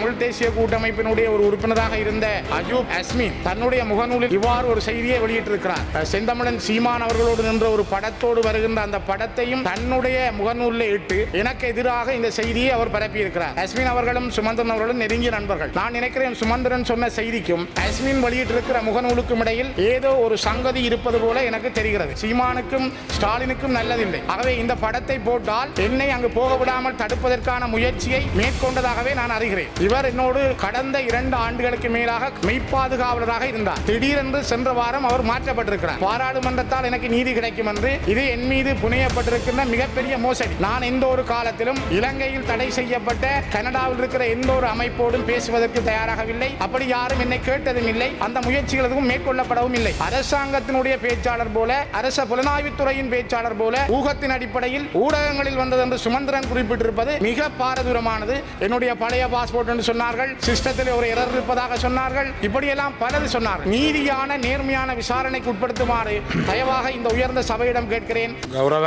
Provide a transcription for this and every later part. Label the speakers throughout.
Speaker 1: தமிழ் தேசிய கூட்டமைப்பினுடைய ஒரு உறுப்பினராக இருந்த அஜூப் அஸ்மின் தன்னுடைய முகநூலில் இவ்வாறு ஒரு செய்தியை வெளியிட்டிருக்கிறார். செந்தமிழன் சீமான் அவர்களோடு நின்ற ஒரு படத்தோடு வருகின்ற அந்த படத்தையும் தன்னுடைய முகநூலில் இட்டு எனக்கு எதிராக இந்த செய்தியை அவர் பரப்பியிருக்கிறார். அஸ்மின் அவர்களும் சுமந்திரன் அவர்களும் நெருங்கிய நண்பர்கள். நான் நினைக்கிறேன் சுமந்திரன் சொன்ன செய்திக்கும் அஸ்மின் வெளியிட்டிருக்கிற முகநூலுக்கும் இடையில் ஏதோ ஒரு சங்கதி இருப்பது போல எனக்கு தெரிகிறது. சீமானுக்கும் ஸ்டாலினுக்கும் நல்லதில்லை. ஆகவே இந்த படத்தை போட்டால் என்னை அங்கு போக விடாமல் தடுப்பதற்கான முயற்சியை மேற்கொண்டதாகவே நான் அறிகிறேன். இவர் என்னோடு கடந்த இரண்டு ஆண்டுகளுக்கு மேலாக மெய்ப்பாதுகாவலராக இருந்தார். திடீரென்று சென்ற வாரம் அவர் மாற்றப்பட்டிருக்கிறார். பாராளுமன்றத்தால் எனக்கு நீதி கிடைக்கும் என்று இது என் மீது புனையப்பட்டிருக்கின்ற மிகப்பெரிய மோசடி. நான் எந்த ஒரு காலத்திலும் இலங்கையில் தடை செய்யப்பட்ட கனடாவில் இருக்கிற எந்த ஒரு அமைப்போடும் பேசுவதற்கு தயாராகவில்லை. அப்படி யாரும் என்னை கேட்டதும் இல்லை அந்த முயற்சிகள் எதுவும் மேற்கொள்ளப்படவும் இல்லை. அரசாங்கத்தினுடைய பேச்சாளர் போல அரச புலனாய்வுத்துறையின் பேச்சாளர் போல ஊகத்தின் அடிப்படையில் ஊடகங்களில் வந்தது என்று சுமந்திரன் குறிப்பிட்டிருப்பது மிக பாரதூரமானது. என்னுடைய பழைய பாஸ்போர்ட் என்று சொன்னார்கள். சிஸ்டத்தில் ஒரு எரர் இருப்பதாக சொன்னார்கள். இப்படியெல்லாம் பலது சொன்னார் நீதியான நேர்மையான விசாரணைக்கு உட்படுத்துமாறு தயவாக இந்த உயர்ந்த சபையிடம் கேட்கிறேன். கௌரவ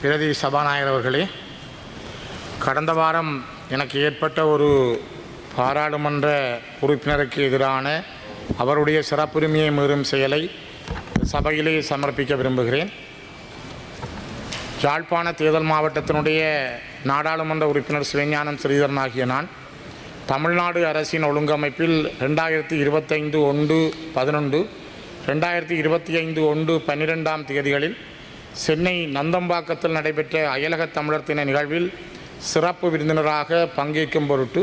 Speaker 1: பிரதி சபாநாயகர் அவர்களே கடந்த வாரம் எனக்கு ஏற்பட்ட ஒரு பாராளுமன்ற உறுப்பினருக்கு எதிரான அவருடைய சிறப்புரிமையை மீறும் செயலை சபையிலே சமர்ப்பிக்க விரும்புகிறேன். யாழ்ப்பாண தேர்தல் மாவட்டத்தினுடைய நாடாளுமன்ற உறுப்பினர் சிவஞானம் ஸ்ரீதரன் ஆகிய நான் தமிழ்நாடு அரசின் ஒழுங்கமைப்பில் ரெண்டாயிரத்தி இருபத்தைந்து ஒன்று பதினொன்று ரெண்டாயிரத்தி இருபத்தி ஐந்து ஒன்று பன்னிரெண்டாம் தேதிகளில் சென்னை நந்தம்பாக்கத்தில் நடைபெற்ற அயலக தமிழர் தின நிகழ்வில் சிறப்பு விருந்தினராக பங்கேற்கும் பொருட்டு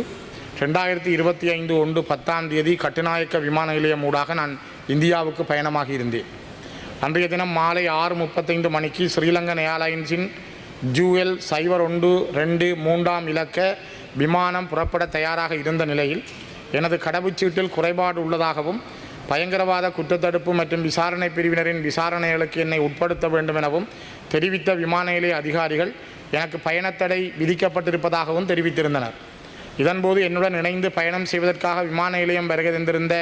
Speaker 1: ரெண்டாயிரத்தி இருபத்தி ஐந்து ஒன்று பத்தாம் தேதி கட்டுநாயக்க விமான நிலையம் ஊடாக நான் இந்தியாவுக்கு பயணமாகி இருந்தேன். அன்றைய தினம் மாலை ஆறு முப்பத்தைந்து மணிக்கு ஸ்ரீலங்கன் ஏர்லைன்ஸின் ஜூஎல் சைபர் ஒன்று ரெண்டு மூன்றாம் இலக்க விமானம் புறப்பட தயாராக இருந்த நிலையில் எனது கடவுச்சீட்டில் குறைபாடு உள்ளதாகவும் பயங்கரவாத குற்றத்தடுப்பு மற்றும் விசாரணை பிரிவினரின் விசாரணைகளுக்கு என்னை உட்படுத்த வேண்டும் எனவும் தெரிவித்த விமான நிலைய அதிகாரிகள் எனக்கு பயணத்தடை விதிக்கப்பட்டிருப்பதாகவும் தெரிவித்திருந்தனர். இதன்போது என்னுடன் இணைந்து பயணம் செய்வதற்காக விமான நிலையம் வருகை தந்திருந்த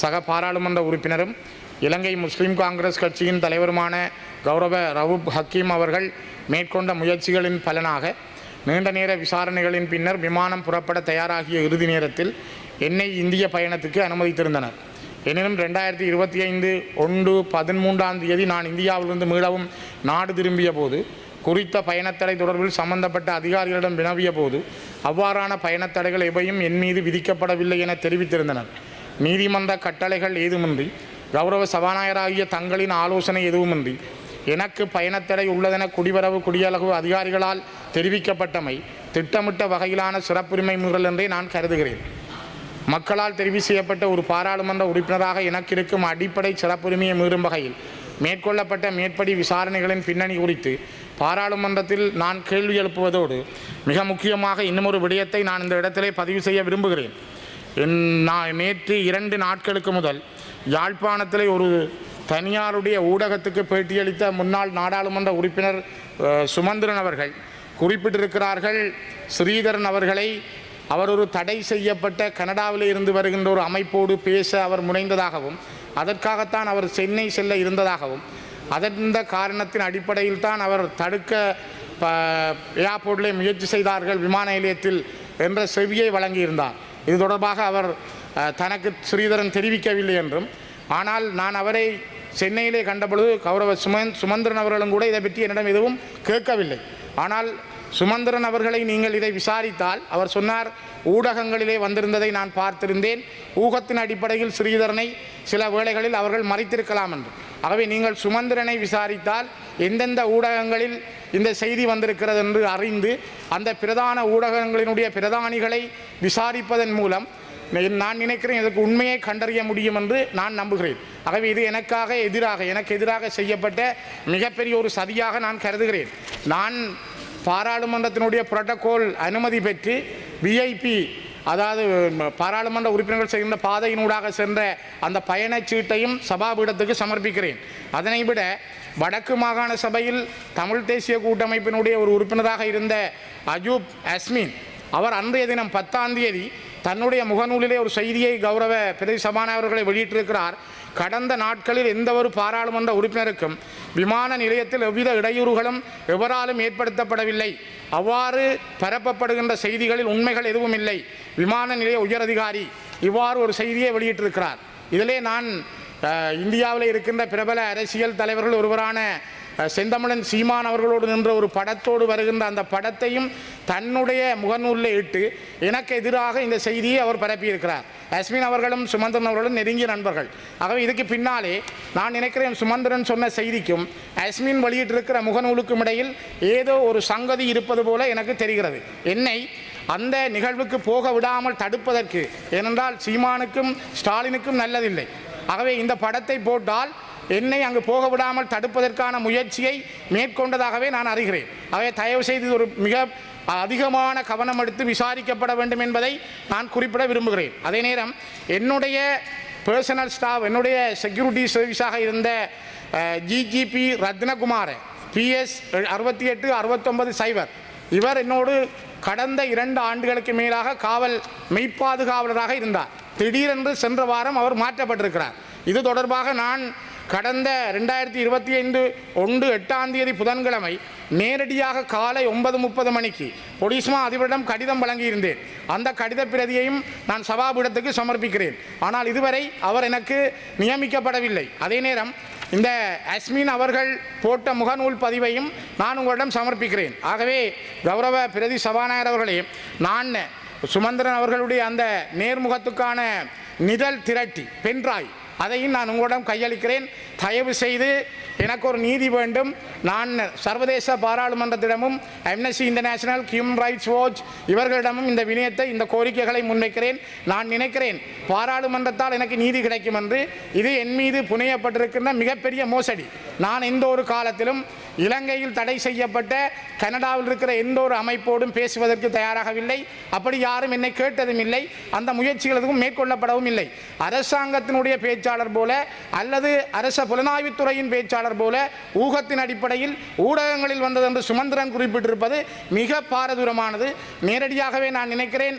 Speaker 1: சக பாராளுமன்ற உறுப்பினரும் இலங்கை முஸ்லிம் காங்கிரஸ் கட்சியின் தலைவருமான கௌரவ ரவுப் ஹக்கீம் அவர்கள் மேற்கொண்ட முயற்சிகளின் பலனாக நீண்ட நேர விசாரணைகளின் பின்னர் விமானம் புறப்பட தயாராகிய இறுதி நேரத்தில் என்னை இந்திய பயணத்துக்கு அனுமதித்திருந்தனர். எனினும் ரெண்டாயிரத்தி இருபத்தி ஐந்து ஒன்று பதிமூன்றாம் தேதி நான் இந்தியாவிலிருந்து மீளவும் நாடு திரும்பிய போது குறித்த பயணத்தடை தொடர்பில் சம்பந்தப்பட்ட அதிகாரிகளிடம் வினவிய போது அவ்வாறான பயணத்தடைகள் எவையும் என் மீது விதிக்கப்படவில்லை என தெரிவித்திருந்தனர். நீதிமன்ற கட்டளைகள் ஏதுமின்றி கௌரவ சபாநாயகராகிய தங்களின் ஆலோசனை எதுவுமின்றி எனக்கு பயணத்தடை உள்ளதென குடிவரவு குடியளவு அதிகாரிகளால் தெரிவிக்கப்பட்டமை திட்டமிட்ட வகையிலான சிறப்புரிமை முறல் என்றே நான் கருதுகிறேன். மக்களால் தெரிவு செய்யப்பட்ட ஒரு பாராளுமன்ற உறுப்பினராக எனக்கு இருக்கும் அடிப்படை சிறப்புரிமையை மீறும் வகையில் மேற்கொள்ளப்பட்ட மேற்படி விசாரணைகளின் பின்னணி குறித்து பாராளுமன்றத்தில் நான் கேள்வி எழுப்புவதோடு மிக முக்கியமாக இன்னும் விடயத்தை நான் இந்த இடத்திலே பதிவு செய்ய விரும்புகிறேன். என் நான் நேற்று இரண்டு நாட்களுக்கு முதல் யாழ்ப்பாணத்திலே ஒரு தனியாருடைய ஊடகத்துக்கு பேட்டியளித்த முன்னாள் நாடாளுமன்ற உறுப்பினர் சுமந்திரன் அவர்கள் குறிப்பிட்டிருக்கிறார்கள். ஸ்ரீதரன் அவர்களை அவர் ஒரு தடை செய்யப்பட்ட கனடாவில் இருந்து வருகின்ற ஒரு அமைப்போடு பேச அவர் முனைந்ததாகவும் அதற்காகத்தான் அவர் சென்னை செல்ல இருந்ததாகவும் அதந்த காரணத்தின் அடிப்படையில் தான் அவர் தடுக்க ப ஏர்போர்ட்டிலே முயற்சி செய்தார்கள் விமான நிலையத்தில் என்ற செவியை வழங்கியிருந்தார். இது தொடர்பாக அவர் தனக்கு ஸ்ரீதரன் தெரிவிக்கவில்லை என்றும் ஆனால் நான் அவரை சென்னையிலே கண்டபொழுது கௌரவ சுமந்த் சுமந்திரன் அவர்களும் கூட இதை பற்றி என்னிடம் எதுவும் கேட்கவில்லை. ஆனால் சுமந்திரன் அவர்களை நீங்கள் இதை விசாரித்தால் அவர் சொன்னார் ஊடகங்களிலே வந்திருந்ததை நான் பார்த்திருந்தேன். ஊகத்தின் அடிப்படையில் ஸ்ரீதரனை சில வேளைகளில் அவர்கள் மறைத்திருக்கலாம் என்று. ஆகவே நீங்கள் சுமந்திரனை விசாரித்தால் எந்தெந்த ஊடகங்களில் இந்த செய்தி வந்திருக்கிறது என்று அறிந்து அந்த பிரதான ஊடகங்களினுடைய பிரதானிகளை விசாரிப்பதன் மூலம் நான் நினைக்கிறேன் இதற்கு உண்மையை கண்டறிய முடியும் என்று நான் நம்புகிறேன். ஆகவே இது எனக்காக எதிராக எனக்கு எதிராக செய்யப்பட்ட மிகப்பெரிய ஒரு சதியாக நான் கருதுகிறேன். நான் பாராளுமன்றத்தினுடைய புரோட்டோகால் அனுமதி பெற்று விஐபி அதாவது பாராளுமன்ற உறுப்பினர்கள் செய்கின்ற பாதையினூடாக சென்ற அந்த பயணச்சீட்டையும் சபாபீடத்துக்கு சமர்ப்பிக்கிறேன். அதனை விட வடக்கு மாகாண சபையில் தமிழ் தேசிய கூட்டமைப்பினுடைய ஒரு உறுப்பினராக இருந்த அஜூப் அஸ்மின் அவர் அன்றைய தினம் பத்தாம் தேதி தன்னுடைய முகநூலிலே ஒரு செய்தியை கௌரவ பிரதி சபாநாயகர்களை வெளியிட்டிருக்கிறார். கடந்த நாட்களில் எந்த ஒரு பாராளுமன்ற உறுப்பினருக்கும் விமான நிலையத்தில் எவ்வித இடையூறுகளும் எவராலும் ஏற்படுத்தப்படவில்லை. அவ்வாறு பரப்பப்படுகின்ற செய்திகளில் உண்மைகள் எதுவும் இல்லை. விமான நிலைய உயரதிகாரி இவ்வாறு ஒரு செய்தியை வெளியிட்டிருக்கிறார். இதிலே நான் இந்தியாவில் இருக்கின்ற பிரபல அரசியல் தலைவர்கள் ஒருவரான செந்தமிழன் சீமான் அவர்களோடு நின்ற ஒரு படத்தோடு வருகின்ற அந்த படத்தையும் தன்னுடைய முகநூலில் இட்டு எனக்கு எதிராக இந்த செய்தியை அவர் பரப்பியிருக்கிறார். அஸ்மின் அவர்களும் சுமந்திரன் அவர்களும் நெருங்கிய நண்பர்கள். ஆகவே இதுக்கு பின்னாலே நான் நினைக்கிறேன் சுமந்திரன் சொன்ன செய்திக்கும் அஸ்மின் வெளியிட்டிருக்கிற முகநூலுக்கும் இடையில் ஏதோ ஒரு சங்கதி இருப்பது போல எனக்கு தெரிகிறது. என்னை அந்த நிகழ்வுக்கு போக விடாமல் தடுப்பதற்கு ஏனென்றால் சீமானுக்கும் ஸ்டாலினுக்கும் நல்லதில்லை. ஆகவே இந்த படத்தை போட்டால் என்னை அங்கு போக விடாமல் தடுப்பதற்கான முயற்சியை மேற்கொண்டதாகவே நான் அறிகிறேன். ஆகவே தயவு செய்து இது ஒரு மிக அதிகமான கவனம் எடுத்து விசாரிக்கப்பட வேண்டும் என்பதை நான் குறிப்பிட விரும்புகிறேன். அதே நேரம் என்னுடைய பர்சனல் ஸ்டாஃப் என்னுடைய செக்யூரிட்டி சர்வீஸாக இருந்த ஜிஜிபி ரத்னகுமார் பிஎஸ் அறுபத்தி எட்டு அறுபத்தொன்பது சைபர் இவர் என்னோடு கடந்த இரண்டு ஆண்டுகளுக்கு மேலாக காவல் மெய்ப்பாதுகாவலராக இருந்தார். திடீரென்று சென்ற வாரம் அவர் மாற்றப்பட்டிருக்கிறார். இது தொடர்பாக நான் கடந்த ரெண்டாயிரத்தி இருபத்தி ஐந்து ஒன்று எட்டாம் தேதி புதன்கிழமை நேரடியாக காலை ஒன்பது முப்பது மணிக்கு பொடிஸ்மா அதிபரிடம் கடிதம் வழங்கியிருந்தேன். அந்த கடித பிரதியையும் நான் சபாபீடத்துக்கு சமர்ப்பிக்கிறேன். ஆனால் இதுவரை அவர் எனக்கு நியமிக்கப்படவில்லை. அதே நேரம் இந்த அஸ்மின் அவர்கள் போட்ட முகநூல் பதிவையும் நான் உங்களிடம் சமர்ப்பிக்கிறேன். ஆகவே கௌரவ பிரதி சபாநாயகர் அவர்களே நான் சுமந்திரன் அவர்களுடைய அந்த நேர்முகத்துக்கான நிதல் திரட்டி பென்ட்ராய் அதையும் நான் உங்களிடம் கையளிக்கிறேன். தயவு செய்து எனக்கு ஒரு நீதி வேண்டும். நான் சர்வதேச பாராளுமன்றத்திடமும் Amnesty International Human Rights Watch இவர்களிடமும் இந்த வினயத்தை இந்த கோரிக்கைகளை முன்வைக்கிறேன். நான் நினைக்கிறேன் பாராளுமன்றத்தால் எனக்கு நீதி கிடைக்கும் என்று. இது என் மீது புனையப்பட்டிருக்கின்ற மிகப்பெரிய மோசடி. நான் எந்த ஒரு காலத்திலும் இலங்கையில் தடை செய்யப்பட்ட கனடாவில் இருக்கிற எந்த ஒரு அமைப்போடும் பேசுவதற்கு தயாராகவில்லை. அப்படி யாரும் என்னை கேட்டதும் இல்லை. அந்த முயற்சிகள் எதுவும் மேற்கொள்ளப்படவும் இல்லை. அரசாங்கத்தினுடைய பேச்சாளர் போல அல்லது அரச புலனாய்வுத்துறையின் பேச்சாளர் போல ஊகத்தின் அடிப்படையில் ஊடகங்களில் வந்தது என்று சுமந்திரன் குறிப்பிட்டிருப்பது மிக பாரதூரமானது. நேரடியாகவே நான் நினைக்கிறேன்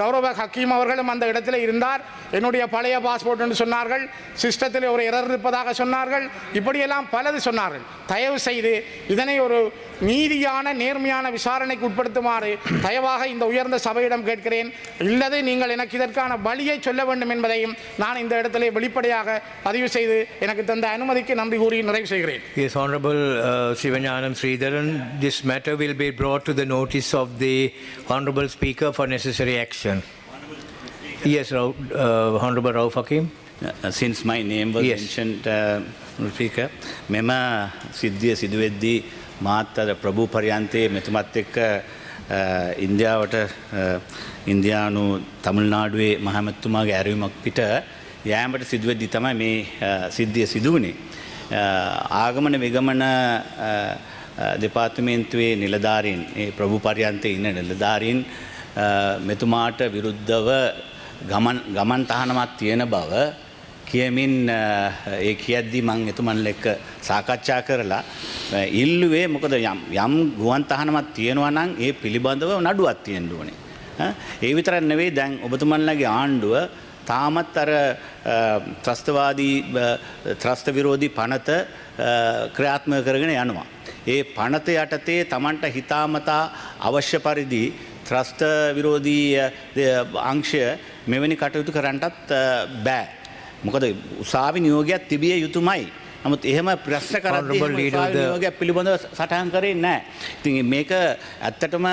Speaker 1: கௌரவ ஹக்கீம் அவர்களும் அந்த இடத்தில் இருந்தார். என்னுடைய பழைய பாஸ்போர்ட் என்று சொன்னார்கள். சிஸ்டத்தில் ஒரு இரர் இருப்பதாக சொன்னார்கள். இப்படியெல்லாம் பலது சொன்னார்கள். தயவு செய்து இதனை ஒரு நீதியான நேர்மையான விசாரணைக்கு உட்படுத்துமாறு தயவாக இந்த உயர்ந்த சபையிடம் கேட்கிறேன். இல்லது நீங்கள் எனக்கு இதற்கான வழியை சொல்ல வேண்டும் என்பதையும் நான் இந்த இடத்திலே வெளிப்படையாக பதிவு செய்து எனக்கு தந்த அனுமதிக்கு நன்றி கூறி நிறைவு செய்கிறேன்.
Speaker 2: Yes, Honorable uh, Sivanyanam Sridharan, this matter will be brought to the notice of the Honorable Speaker for necessary action. Yes, Rao- uh, Honorable Rauf Hakim.
Speaker 3: Uh, Since my name was
Speaker 2: Yes.
Speaker 3: mentioned, uh, මෙම සිද්ධිය සිදුවෙද්දී මාත් අර ප්‍රභූ පරියන්තයේ මෙතුමත් එක්ක අ, ඉන්දියාවට අ, ඉන්දයානු තමිල්නාඩුවේ මහමැත්තුමාගේ ඇරවීමක් පිට යෑමට සිදුවෙද්දි තමයි මේ අ, සිද්ධිය සිදුවනේ. ආගමන විගමන දෙපාර්තමේන්තුවේ නිලධාරීන් ඒ ප්‍රභූ පරියන්තයේ ඉන්න නිලධාරීන් මෙතුමාට විරුද්ධව ගමන් ගමන් තහනමත් තියෙන බව කියමින් අ, ඒ කියද්දි මං එතුමන්ල එක්ක සාකච්ඡා කරලා අ, ඉල්ලුවේ මොකද යම් යම් ගුවන් තහනමත් තියෙනවා නම් ඒ පිළිබඳව නඩුවත් තියෙන්න ඕනේ. ඈ, ඒ විතරක් නෙවෙයි දැන් ඔබතුමන්ලගේ ආණ්ඩුව තාමත් අර අ, ත්‍රස්තවාදී අ, ත්‍රස්ත විරෝධී පනත අ, ක්‍රියාත්මක කරගෙන යනවා. ඒ පනත යටතේ තමන්ට හිතාමතා අවශ්‍ය පරිදි ත්‍රස්ත විරෝධී අ, ද- අංශය මෙවැනි කටයුතු කරන්නටත් බෑ. මොකද උසාවි නියෝගයක් තිබිය යුතුමයි. නමුත් එහෙම ප්‍රශ්න
Speaker 2: the-
Speaker 3: නියෝගයක් පිළිබඳව සටහන් කරේ නැහැ. ඉතින් මේක ඇත්තටම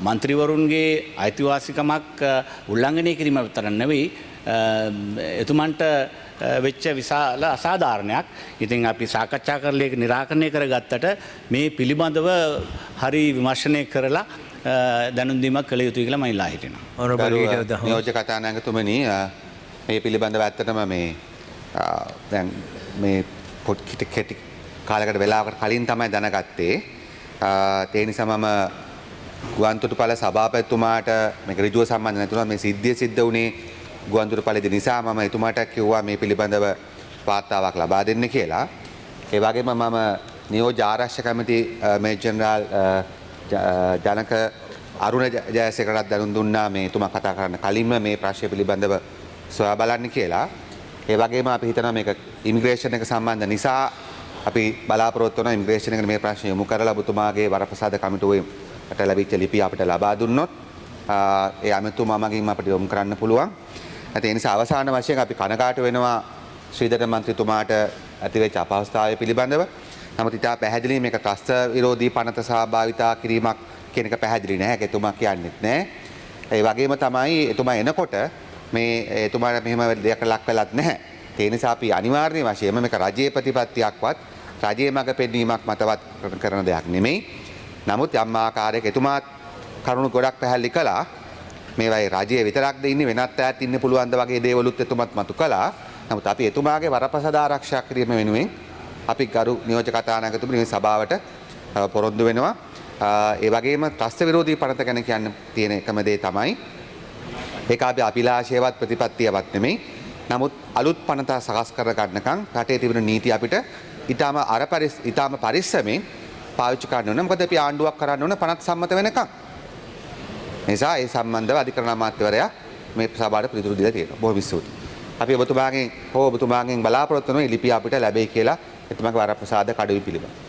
Speaker 3: මන්ත්‍රීවරුන්ගේ අයිතිවාසිකමක් උල්ලංඝනය කිරීම විතර නෙවෙයි එතුමන්ට වෙච්ච විශාල අසාධාරණයක්. ඉතින් අපි සාකච්ඡා කරලා ඒක निराකරණය කරගත්තට මේ පිළිබඳව හරි විමර්ශනය කරලා දැනුන්දීමක් කළ යුතුයි කියලා
Speaker 2: මයිල්ලා
Speaker 4: හිටෙන. යෝජ කතානෑගතුමන මේ පිළිබඳ ඇත්තටම මේ දැන් මේ පොට්කිට කෙටි කාලකට වෙලාකට කලින් තමයි දැනගත්තේ. තේනි සමම ගුවන්තුට පල සභාපැත්තුමාට මේ රජුව සම්බන්ධ නැතුන මේ සිද්ධිය සිද්ධ වුණේ ගුවන්තුර පලද නිසා මම එතුමාට කිව්වා මේ පිළිබඳව පාත්තාවක් ලබා දෙන්න කියලා. ඒවගේම මම නියෝ ජාරශ්‍ය කමති මේජනරාල් මේජර් ජෙනරාල් අ, ජ- අ, ජනක අරුණ ජ- ජයසේකරත් දැනුම් දුන්නා මේ එතුමා කතා කරන්න කලින්ම මේ ප්‍රශ්නය පිළිබඳව සොයා බලන්න කියලා. ඒ වගේම අපි හිතනවා මේක ඉමිග්‍රේෂන් එක සම්බන්ධ නිසා අපි බලාපොරොත්තු වෙනවා ඉමිග්‍රේෂන් එකට මේ ප්‍රශ්නය යොමු කරලා ඔබතුමාගේ වරප්‍රසාද කමිටුවට ලැබිච්ච ලිපිය අපිට ලබා දුන්නොත් ආ, ඒ අමතුමා මගින් අපිට යොමු කරන්න පුළුවන්. ඒ නිසා අවසාන වශයෙන් අපි කනකාට වෙනවා ශ්‍රීධර මන්ත්‍රීතුමාට ඇතිවෙච්ච අපහසුතාවය පිළිබඳව. නමුත් ඉතා පැහැදිලි මේක ත්‍රස්ත විරෝධී පනත සහභාවිතා කිරීමක් කියන එක පැහැදිලි නැහැ. ඒක එතුමා කියන්නෙත් නැහැ. ඒ වගේම තමයි එතුමා එනකොට මේ එතුමාට මෙහෙම දෙයක් ලක් වෙලත් නැහැ. ඒ නිසා අපි අනිවාර්ය වශයෙන්ම මේක රජයේ ප්‍රතිපත්තියක්වත් රජයේ මඟ පෙන්වීමක් මතවත් කරන දෙයක් නෙමෙයි. නමුත් යම් ආකාරයක එතුමාත් කරුණු ගොඩක් පැහැදිලි කළා. මේවයි රජයේ විතරක්ද ඉන්නේ වෙනත් ඈත් ඉන්න පුළුවන්ද වගේ දේවලුත් එතුමත් මතු කළා. නමුත් අපි එතුමාගේ වරපසද ආරක්ෂා කිරීම වෙනුවෙන් අපි ගරු නියෝජ්‍ය කතානායකතුමනි මේ සභාවට අ, පොරොන්දු වෙනවා. අ, ඒ වගේම ත්‍රස්ත විරෝධී පනත ගැන කියන්න තියෙන එකම දේ තමයි ඒක අපි අභිලාෂයවත් ප්‍රතිපත්තියවත් නෙමෙයි. නමුත් අලුත් පනත සකස් කර ගන්නකම් රටේ තිබෙන නීති අපිට ඊටාම අර පරිස් ඊටාම පරිස්සමෙන් පාවිච්චි කරන්න ඕන. මොකද අපි ආණ්ඩුවක් කරන්න ඕන පනත් සම්මත වෙනකම්. නිසා ඒ සම්බන්ධව අධිකරණ අමාත්‍යවරයා මේ සභාවට පිළිතුරු දීලා තියෙනවා. බොහොම ස්තුතියි. අපි ඔබතුමාගෙන් හෝ ඔබතුමාගෙන් බලාපොරොත්තු වෙනවා ලිපිය අපිට ලැබෙයි කියලා එතුමාගේ වරප්‍රසාද කඩවි පිළිබඳව.